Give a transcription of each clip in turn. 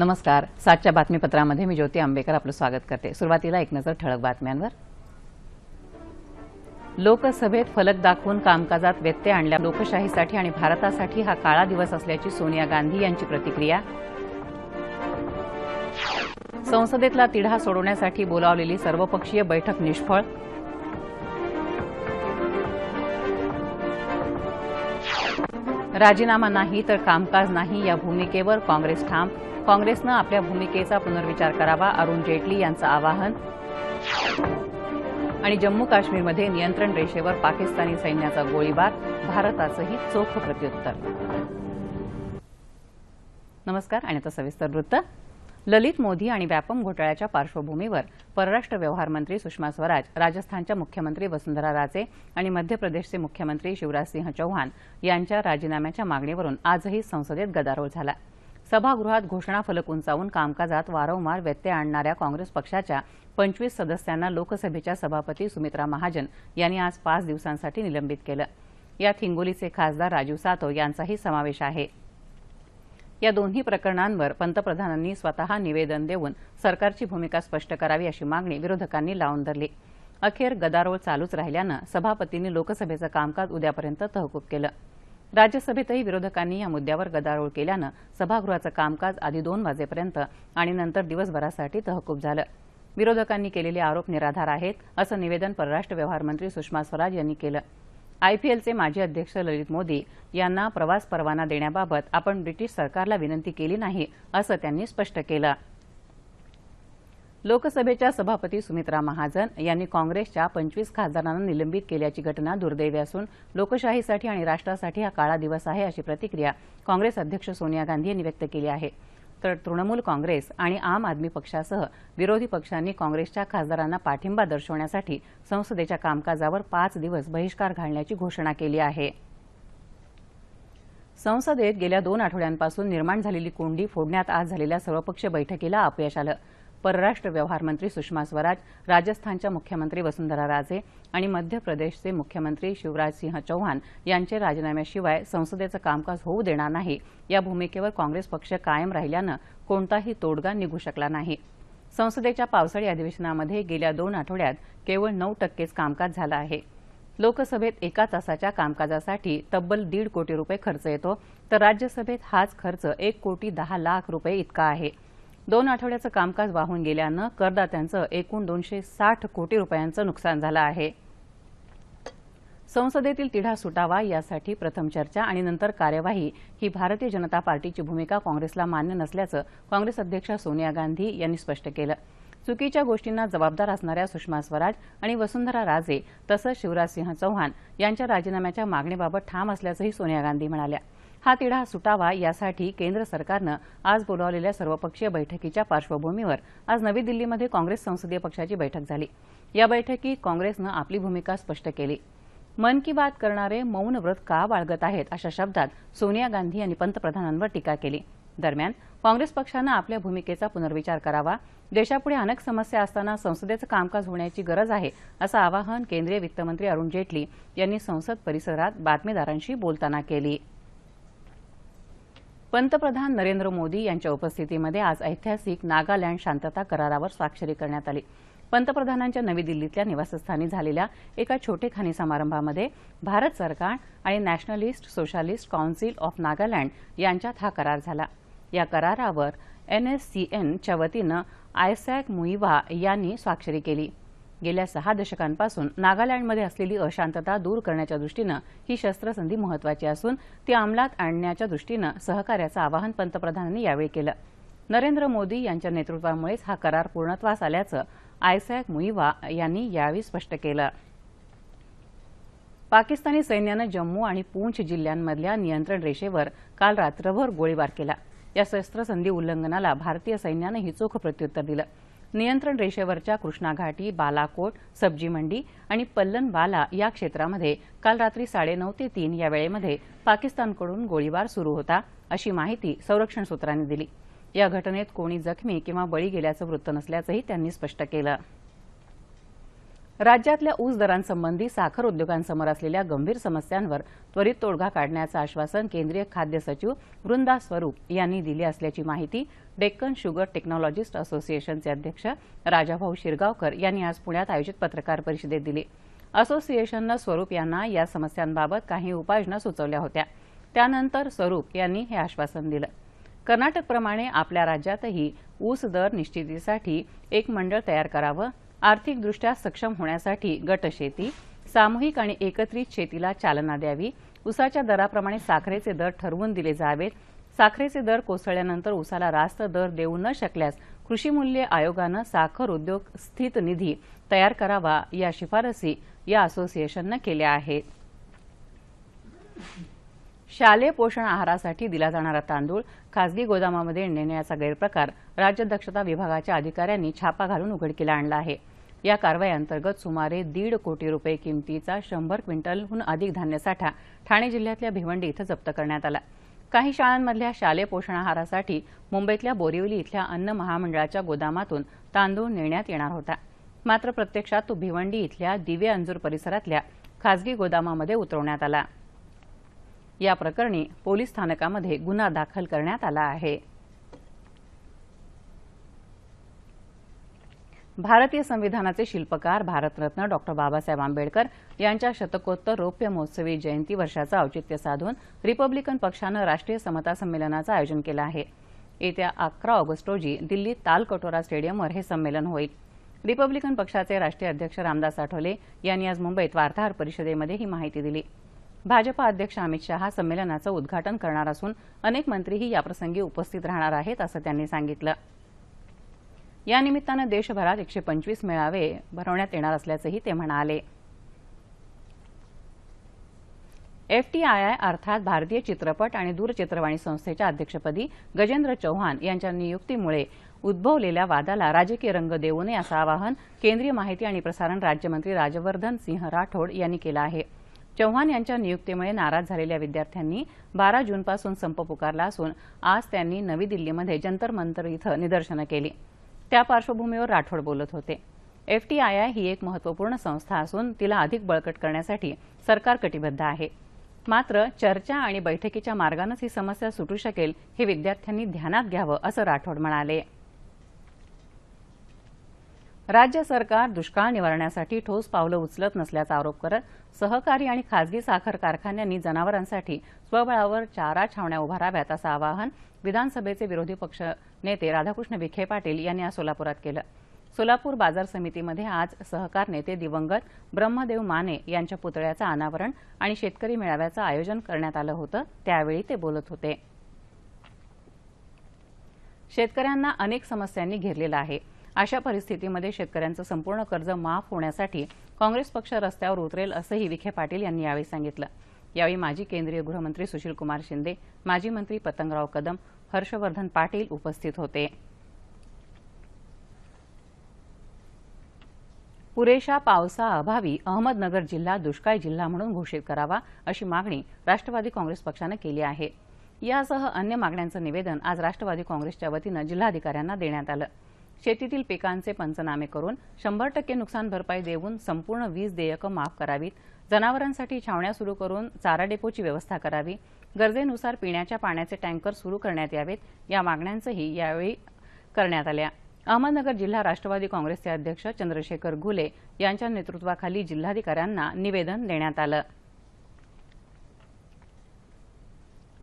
नमस्कार. सातच्या बातमीपत्रामध्ये मी ज्योती आंबेकर आपलं स्वागत करते. सुरुवातीला एक नजर ठळक बातम्यांवर. लोकसभेत फलक दाखवून कामकाजात व्यत्यय आणल्या लोकशाहीसाठी आणि भारतासाठी हा काळा दिवस असल्याची सोनिया गांधी यांची प्रतिक्रिया. संसदेतला तिढा सोडवण्यासाठी बोलावलेली सर्वपक्षीय बैठक निष्फळ. राजीनामा नाही तर कामकाज नाही या भूमिकेवर काँग्रेस ठाम. काँग्रेसनं आपल्या भूमिकेचा पुनर्विचार करावा अरुण जेटली यांचं आवाहन. आणि जम्मू काश्मीरमध्ये नियंत्रण रेषेवर पाकिस्तानी सैन्याचा गोळीबार भारताचंही चोख प्रत्युत्तर. नमस्कार आणि आता सविस्तर वृत्त. ललित मोदी आणि व्यापम घोटाळ्याच्या पार्श्वभूमीवर परराष्ट्र व्यवहार मंत्री सुषमा स्वराज राजस्थानच्या मुख्यमंत्री वसुंधरा राजे आणि मध्य प्रदेशचे मुख्यमंत्री शिवराजसिंह चौहान यांच्या राजीनाम्याच्या मागणीवरून आजही संसदेत गदारोळ झाला. सभागृहात घोषणा फलक उंचावून कामकाजात वारंवार व्यत्यय आणणाऱ्या काँग्रेस पक्षाच्या पंचवीस सदस्यांना लोकसभेच्या सभापती सुमित्रा महाजन यांनी आज पाच दिवसांसाठी निलंबित केलं. यात हिंगोलीचे खासदार राजीव सातव यांचाही समावेश आहे. या दोन्ही प्रकरणांवर पंतप्रधानांनी स्वतः निवेदन देऊन सरकारची भूमिका स्पष्ट करावी अशी मागणी विरोधकांनी लावून धरली. अखेर गदारोळ चालूच राहिल्यानं सभापतींनी लोकसभेचं कामकाज उद्यापर्यंत तहकूब केलं. राज्यसभेतही विरोधकांनी या मुद्द्यावर गदारोळ केल्यानं सभागृहाचं कामकाज आधी दोन वाजेपर्यंत आणि नंतर दिवसभरासाठी तहकूब झालं. विरोधकांनी केलेले आरोप निराधार आहेत असं निवेदन परराष्ट्र व्यवहार मंत्री सुषमा स्वराज यांनी केलं. आयपीएलचे माजी अध्यक्ष ललित मोदी यांना प्रवास परवाना देण्याबाबत आपण ब्रिटिश सरकारला विनंती केली नाही असं त्यांनी स्पष्ट केलं. लोकसभेच्या सभापती सुमित्रा महाजन यांनी काँग्रेसच्या पंचवीस खासदारांना निलंबित केल्याची घटना दुर्दैवी असून लोकशाहीसाठी आणि राष्ट्रासाठी हा काळा दिवस आहे अशी प्रतिक्रिया काँग्रेस अध्यक्ष सोनिया गांधी यांनी व्यक्त केली आहे. तर तृणमूल काँग्रेस आणि आम आदमी पक्षासह विरोधी पक्षांनी काँग्रेसच्या खासदारांना पाठिंबा दर्शवण्यासाठी संसदेच्या कामकाजावर पाच दिवस बहिष्कार घालण्याची घोषणा केली आहे. संसदेत गेल्या दोन आठवड्यांपासून निर्माण झालेली कोंडी फोडण्यात आज झालेल्या सर्वपक्षीय बैठकीला अपयश आलं. परराष्ट्र व्यवहार मंत्री सुषमा स्वराज राजस्थानच्या मुख्यमंत्री वसुंधरा राजे आणि मध्य प्रदेशचे मुख्यमंत्री शिवराजसिंह चौहान यांचे राजीनाम्याशिवाय संसदेचं कामकाज होऊ देणार नाही. या भूमिकेवर काँग्रेस पक्ष कायम राहिल्यानं कोणताही तोडगा निघू शकला नाही. संसदेच्या पावसाळी अधिवेशनामध्ये गेल्या दोन आठवड्यात केवळ नऊ टक्केच कामकाज झालं आहे. लोकसभेत एका तासाच्या कामकाजासाठी तब्बल दीड कोटी रुपये खर्च येतो तर राज्यसभेत हाच खर्च एक कोटी दहा लाख रुपये इतका आहे. दोन आठवड्याचं कामकाज वाहून गेल्यानं करदात्यांचं एकूण दोनशे साठ कोटी रुपयांचं नुकसान झालं आहे. संसदेतील तिढा सुटावा यासाठी प्रथम चर्चा आणि नंतर कार्यवाही ही भारतीय जनता पार्टीची भूमिका काँग्रेसला मान्य नसल्याचं काँग्रेस अध्यक्षा सोनिया गांधी यांनी स्पष्ट केलं. चुकीच्या गोष्टींना जबाबदार असणाऱ्या सुषमा स्वराज आणि वसुंधरा राजे तसंच शिवराजसिंह चौहान यांच्या राजीनाम्याच्या मागणीबाबत ठाम असल्याचंही सोनिया गांधी म्हणाल्या. हा तिढा सुटावा यासाठी केंद्र सरकारनं आज बोलावलेल्या सर्वपक्षीय बैठकीच्या पार्श्वभूमीवर आज नवी दिल्लीमध्ये काँग्रेस संसदीय पक्षाची बैठक झाली. या बैठकीत काँग्रेसनं आपली भूमिका स्पष्ट केली. मन की बात करणारे मौन व्रत का बाळगत आहेत अशा शब्दात सोनिया गांधी यांनी पंतप्रधानांवर टीका केली. दरम्यान काँग्रेस पक्षानं आपल्या भूमिकेचा पुनर्विचार करावा देशापुढे अनेक समस्या असताना संसदेचं कामकाज होण्याची गरज आहे असं आवाहन केंद्रीय वित्तमंत्री अरुण जेटली यांनी संसद परिसरात बातमीदारांशी बोलताना केली. पंतप्रधान नरेंद्र मोदी यांच्या उपस्थितीमध्ये आज ऐतिहासिक नागालँड शांतता करारावर स्वाक्षरी करण्यात आली. पंतप्रधानांच्या नवी दिल्लीतल्या निवासस्थानी झालेल्या एका छोटेखानी समारंभामध्ये भारत सरकार आणि nationalist socialist council of Nagaland यांच्यात हा करार झाला. या करारावर एनएससीएनच्या वतीनं आयसॅक मुईवा यांनी स्वाक्षरी केली. गेल्या सहा दशकांपासून नागालँडमध्ये असलेली अशांतता दूर करण्याच्या दृष्टीनं ही शस्त्रसंधी महत्वाची असून ती अंमलात आणण्याच्या दृष्टीनं सहकार्याचं आवाहन पंतप्रधानांनी यावेळी केलं. नरेंद्र मोदी यांच्या नेतृत्वामुळेच हा करार पूर्णत्वास आल्याचं आयसॅक मुईवा यांनी यावेळी स्पष्ट केलं. पाकिस्तानी सैन्यानं जम्मू आणि पूंछ जिल्ह्यांमधल्या नियंत्रण रेषेवर काल रात्रभर गोळीबार केला. या शस्त्रसंधी उल्लंघनाला भारतीय सैन्यानं ही चोख प्रत्युत्तर दिलं. नियंत्रण रेषेवरच्या कृष्णा घाटी बालाकोट सब्जी मंडी आणि पल्लनवाला या क्षेत्रामध्ये काल रात्री साडेनऊ ते तीन या वेळेमध्ये पाकिस्तानकडून गोळीबार सुरू होता अशी माहिती संरक्षण सूत्रांनी दिली. या घटनेत कोणी जखमी किंवा बळी गेल्याचं वृत्त नसल्याचंही त्यांनी स्पष्ट केलं. राज्यातल्या ऊस दरांसंबंधी साखर उद्योगांसमोर असलेल्या गंभीर समस्यांवर त्वरित तोडगा काढण्याचं आश्वासन केंद्रीय खाद्य सचिव वृंदा स्वरूप यांनी दिली असल्याची माहिती डेक्कन शुगर टेक्नॉलॉजिस्ट असोसिएशनचे अध्यक्ष राजाभाऊ शिरगावकर यांनी आज पुण्यात आयोजित पत्रकार परिषदेत दिली. असोसिएशननं स्वरूप यांना या समस्यांबाबत काही उपाययोजना सुचवल्या होत्या. त्यानंतर स्वरूप यांनी हे आश्वासन दिलं. कर्नाटकप्रमाणे आपल्या राज्यातही ऊस दर निश्चितीसाठी एक मंडळ तयार करावं आर्थिकदृष्ट्या सक्षम होण्यासाठी गटशेती सामूहिक आणि एकत्रित शेतीला चालना द्यावी उसाच्या दराप्रमाणे साखरेचे दर ठरवून दिले जावेत साखरेचे दर कोसळल्यानंतर उसाला रास्त दर देऊ न शकल्यास कृषी मूल्य आयोगानं साखर उद्योग स्थित निधी तयार करावा या शिफारसी या असोसिएशननं केल्या आहेत. शालेय पोषण आहारासाठी दिला जाणारा तांदूळ खासगी गोदामामध्ये नेण्याचा गैरप्रकार राज्य दक्षता विभागाच्या अधिकाऱ्यांनी छापा घालून उघडकीला आणला आहे. या कारवाईअंतर्गत सुमारे दीड कोटी रुपये किमतीचा शंभर क्विंटलहून अधिक धान्यसाठा ठाणे जिल्ह्यातल्या भिवंडी इथं जप्त करण्यात आला. काही शाळांमधल्या शालेय पोषण आहारासाठी मुंबईतल्या बोरिवली इथल्या अन्न महामंडळाच्या गोदामातून तांदूळ नेण्यात येणार होता. मात्र प्रत्यक्षात तो भिवंडी इथल्या दिवे अंजूर परिसरातल्या खासगी गोदामामध्ये उतरवण्यात आला. या प्रकरणी पोलीस स्थानकामध्ये गुन्हा दाखल करण्यात आला आहे. भारतीय संविधानाचे शिल्पकार भारतरत्न डॉक्टर बाबासाहेब आंबेडकर यांच्या शतकोत्तर रौप्य महोत्सवी जयंती वर्षाचं औचित्य साधून रिपब्लिकन पक्षानं राष्ट्रीय समता संमेलनाचं आयोजन केलं आहे. येत्या अकरा ऑगस्ट रोजी दिल्लीत तालकटोरा स्टेडियमवर हे संमेलन होईल. रिपब्लिकन पक्षाचे राष्ट्रीय अध्यक्ष रामदास आठवले यांनी आज मुंबईत वार्ताहर परिषदेमध्ये ही माहिती दिली. भाजपा अध्यक्ष अमित शहा संमेलनाचं उद्घाटन करणार असून अनेक मंत्रीही याप्रसंगी उपस्थित राहणार आहेत असं त्यांनी सांगितलं. या निमित्तानं देशभरात एकशे पंचवीस मेळावे भरवण्यात येणार असल्याचंही ते म्हणाले. एफटीआयआय अर्थात भारतीय चित्रपट आणि दूरचित्रवाणी संस्थेच्या अध्यक्षपदी गजेंद्र चौहान यांच्या नियुक्तीमुळे उद्भवलेल्या वादाला राजकीय रंग देऊ नये असं आवाहन केंद्रीय माहिती आणि प्रसारण राज्यमंत्री राजवर्धन सिंह राठोड यांनी केलं आहे. चौहान यांच्या नियुक्तीमुळे नाराज झालेल्या विद्यार्थ्यांनी बारा जूनपासून संप पुकारला असून आज त्यांनी नवी दिल्लीमध्ये जंतर मंतर इथं निदर्शनं केली. त्या पार्श्वभूमीवर राठोड बोलत होते. एफटीआयआय ही एक महत्त्वपूर्ण संस्था असून तिला अधिक बळकट करण्यासाठी सरकार कटिबद्ध आहे. मात्र चर्चा आणि बैठकीच्या मार्गानंच ही समस्या सुटू शकेल हे विद्यार्थ्यांनी ध्यानात घ्यावं असं राठोड म्हणाले. राज्य सरकार दुष्काळ निवारण्यासाठी ठोस पावलं उचलत नसल्याचा आरोप करत सहकारी आणि खासगी साखर कारखान्यांनी जनावरांसाठी स्वबळावर चारा छावण्या उभाराव्यात असं आवाहन विधानसभेचे विरोधी पक्ष नेते राधाकृष्ण विखे पाटील यांनी आज सोलापुरात केलं. सोलापूर बाजार समितीमध्ये आज सहकार नेते दिवंगत ब्रह्मदेव माने यांच्या पुतळ्याचं अनावरण आणि शेतकरी मेळाव्याचं आयोजन करण्यात आलं होतं त्यावेळी ते बोलत होते. शेतकऱ्यांना अनेक समस्यांनी घेरलेलं आहे. अशा परिस्थितीमध्ये शेतकऱ्यांचं संपूर्ण कर्ज माफ होण्यासाठी काँग्रेस पक्ष रस्त्यावर उतरेल असंही विखे पाटील यांनी यावेळी सांगितलं. यावेळी माजी केंद्रीय गृहमंत्री सुशीलकुमार शिंदे माजी मंत्री पतंगराव कदम हर्षवर्धन पाटील उपस्थित होते. पुरेशा पावसाअभावी अहमदनगर जिल्हा दुष्काळी जिल्हा म्हणून घोषित करावा अशी मागणी राष्ट्रवादी काँग्रेस पक्षानं केली आहे. यासह अन्य मागण्यांचं निवेदन आज राष्ट्रवादी काँग्रेसच्या वतीनं जिल्हाधिकाऱ्यांना देण्यात आलं. शेतीतील पिकांचे पंचनामे करून शंभर टक्के नुकसान भरपाई देऊन संपूर्ण वीज देयकं माफ करावीत. जनावरांसाठी छावण्या सुरू करून चारा डेपोची व्यवस्था करावी. गरजेनुसार पिण्याच्या पाण्याचे टँकर सुरू करण्यात यावेत. या मागण्यांचंही यावेळी करण्यात आल्या. अहमदनगर जिल्हा राष्ट्रवादी काँग्रेसचे अध्यक्ष चंद्रशेखर घुले यांच्या नेतृत्वाखाली जिल्हाधिकाऱ्यांना निवेदन देण्यात आलं.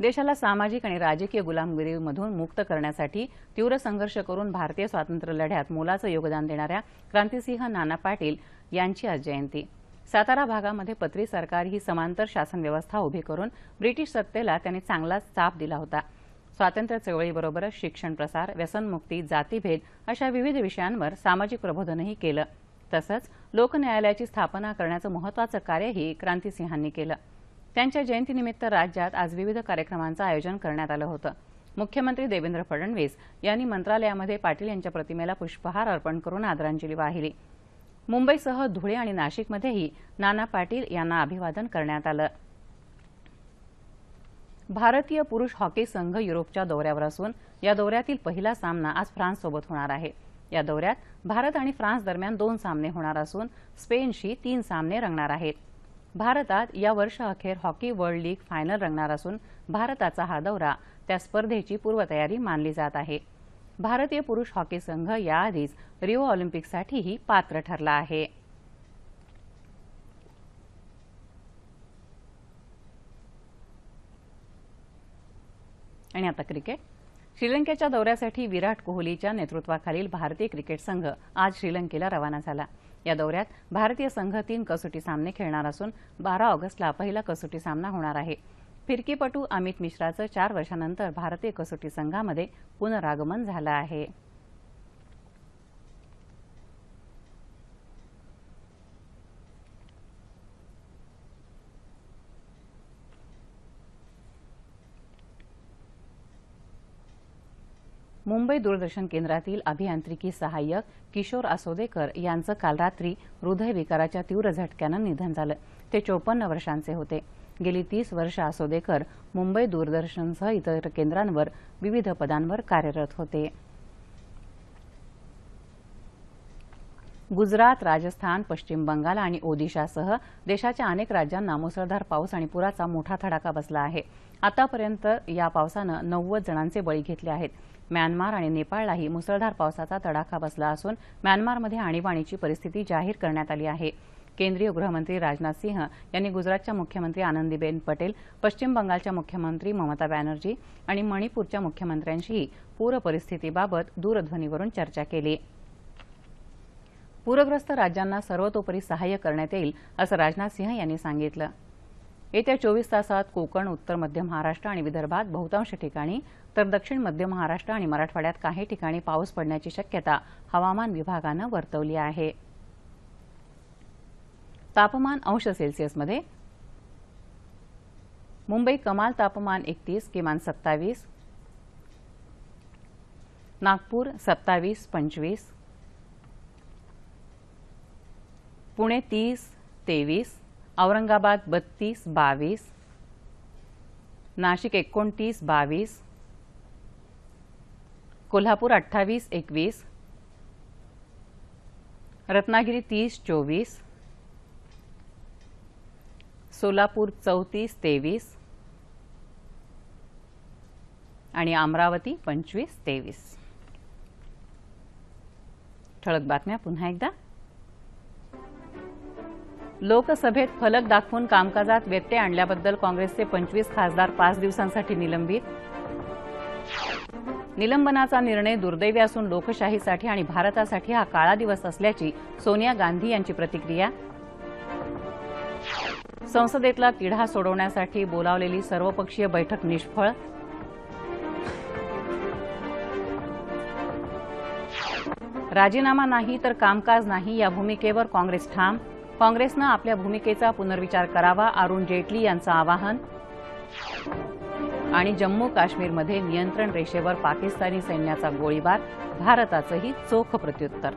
देशाला सामाजिक आणि राजकीय गुलामगिरीमधून मुक्त करण्यासाठी तीव्र संघर्ष करून भारतीय स्वातंत्र्य लढ्यात मोलाचं योगदान देणाऱ्या क्रांतिसिंह नाना पाटील यांची आज जयंती. सातारा भागामध्ये पत्री सरकार ही समांतर शासन व्यवस्था उभी करून ब्रिटिश सत्तेला त्यांनी चांगलाच चाप दिला होता. स्वातंत्र्य चळवळीबरोबरच शिक्षण प्रसार व्यसनमुक्ती जातीभेद अशा विविध विषयांवर सामाजिक प्रबोधनही केलं. तसंच लोकन्यायालयाची स्थापना करण्याचं महत्वाचं कार्यही क्रांतिसिंहांनी केलं. त्यांच्या जयंतीनिमित्त राज्यात आज विविध कार्यक्रमांचं आयोजन करण्यात आलं होतं. मुख्यमंत्री देवेंद्र फडणवीस यांनी मंत्रालयामध्ये पाटील यांच्या प्रतिमेला पुष्पहार अर्पण करून आदरांजली वाहिली. मुंबईसह धुळे आणि नाशिकमध्येही नाना पाटील यांना अभिवादन करण्यात आलं. भारतीय पुरुष हॉकी संघ युरोपच्या दौऱ्यावर असून या दौऱ्यातील पहिला सामना आज फ्रान्ससोबत होणार आहे. या दौऱ्यात भारत आणि फ्रान्स दरम्यान दोन सामने होणार असून स्पेनशी तीन सामने रंगणार आहेत. भारतात या वर्षअखेर हॉकी वर्ल्ड लीग फायनल रंगणार असून भारताचा हा दौरा त्या स्पर्धेची पूर्वतयारी मानली जात आहे. भारतीय पुरुष हॉकी संघ याआधीच रिओ ऑलिम्पिकसाठीही पात्र ठरला आहे. आणि आता क्रिकेट. श्रीलंकेच्या दौऱ्यासाठी विराट कोहलीच्या नेतृत्वाखालील भारतीय क्रिकेट संघ आज श्रीलंकेला रवाना झाला. या दौऱ्यात भारतीय संघ तीन कसोटी सामने खेळणार असून बारा ऑगस्टला पहिला कसोटी सामना होणार आहे. फिरकीपटू अमित मिश्राचं चार वर्षानंतर भारतीय कसोटी संघामध्ये पुनरागमन झालं आहे. मुंबई दूरदर्शन केंद्रातील अभियांत्रिकी सहाय्यक किशोर असोदेकर यांचं काल रात्री हृदयविकाराच्या तीव्र झटक्यानं निधन झालं. ते चोपन्न वर्षांचे होते. गेली तीस वर्ष आसोदेकर मुंबई दूरदर्शनसह इतर केंद्रांवर विविध पदांवर कार्यरत होते. गुजरात राजस्थान पश्चिम बंगाल आणि ओदिशासह देशाच्या अनेक राज्यांना मुसळधार पाऊस आणि पुराचा मोठा थडाका बसला आहे. आतापर्यंत या पावसानं नव्वद जणांचे बळी घेतले आहेत. म्यानमार आणि नेपाळलाही मुसळधार पावसाचा तडाखा बसला असून म्यानमारमध्ये आणीबाणीची परिस्थिती जाहीर करण्यात आली आहे. केंद्रीय गृहमंत्री राजनाथ सिंह यांनी गुजरातच्या मुख्यमंत्री आनंदीबेन पटेल पश्चिम बंगालच्या मुख्यमंत्री ममता बॅनर्जी आणि मणिपूरच्या मुख्यमंत्र्यांशीही पूर परिस्थितीबाबत दूरध्वनीवरून चर्चा केली. पूरग्रस्त राज्यांना सर्वतोपरी सहाय्य करण्यात येईल असं राजनाथ सिंह यांनी सांगितलं. येत्या चोवीस तासात कोकण उत्तर मध्य महाराष्ट्र आणि विदर्भात बहुतांश ठिकाणी तर दक्षिण मध्य महाराष्ट्र आणि मराठवाड्यात काही ठिकाणी पाऊस पडण्याची शक्यता हवामान विभागानं वर्तवली आहे. तापमान अंश सेल्सिअसमध्ये मुंबई कमाल तापमान एकतीस किमान सत्तावीस नागपूर सत्तावीस पंचवीस पुणे तीस तेवीस औरंगाबाद बत्तीस बावीस. नाशिक एकोणतीस बावीस. कोल्हापूर अठ्ठावीस एकवीस. रत्नागिरी तीस चोवीस. सोलापूर चौतीस तेवीस. आणि अमरावती पंचवीस तेवीस. ठळक बातम्या पुन्हा एकदा. लोकसभेत फलक दाखवून कामकाजात व्यत्यय आणल्याबद्दल काँग्रेसचे पंचवीस खासदार पाच दिवसांसाठी निलंबित. निलंबनाचा निर्णय दुर्दैवी असून लोकशाहीसाठी आणि भारतासाठी हा काळा दिवस असल्याची सोनिया गांधी यांची प्रतिक्रिया. संसदेतला तिढा सोडवण्यासाठी बोलावलेली सर्वपक्षीय बैठक निष्फळ. राजीनामा नाही तर कामकाज नाही या भूमिकेवर काँग्रेस ठाम. काँग्रेसनं आपल्या भूमिकेचा पुनर्विचार करावा अरुण जेटली यांचं आवाहन. आणि जम्मू काश्मीरमध्ये नियंत्रण रेषेवर पाकिस्तानी सैन्याचा गोळीबार भारताचंही चोख प्रत्युत्तर.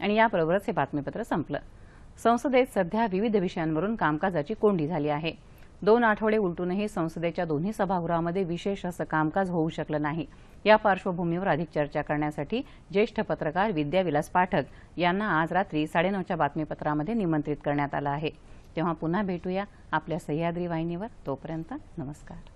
आणि याबरोबरच हे बातमीपत्र संपलं. संसदेत सध्या विविध विषयांवरून कामकाजाची कोंडी झाली आहे. दोन आठवडे उलटूनही संसदेच्या दोन्ही सभागृहामध्ये विशेष असं कामकाज होऊ शकलं नाही. या पार्श्वभूमीवर अधिक चर्चा करण्यासाठी ज्येष्ठ पत्रकार विद्याविलास पाठक यांना आज रात्री साडेनऊच्या बातमीपत्रामध्ये निमंत्रित करण्यात आलं आहे. तेव्हा पुन्हा भेटूया आपल्या सह्याद्री वाहिनीवर. तोपर्यंत नमस्कार.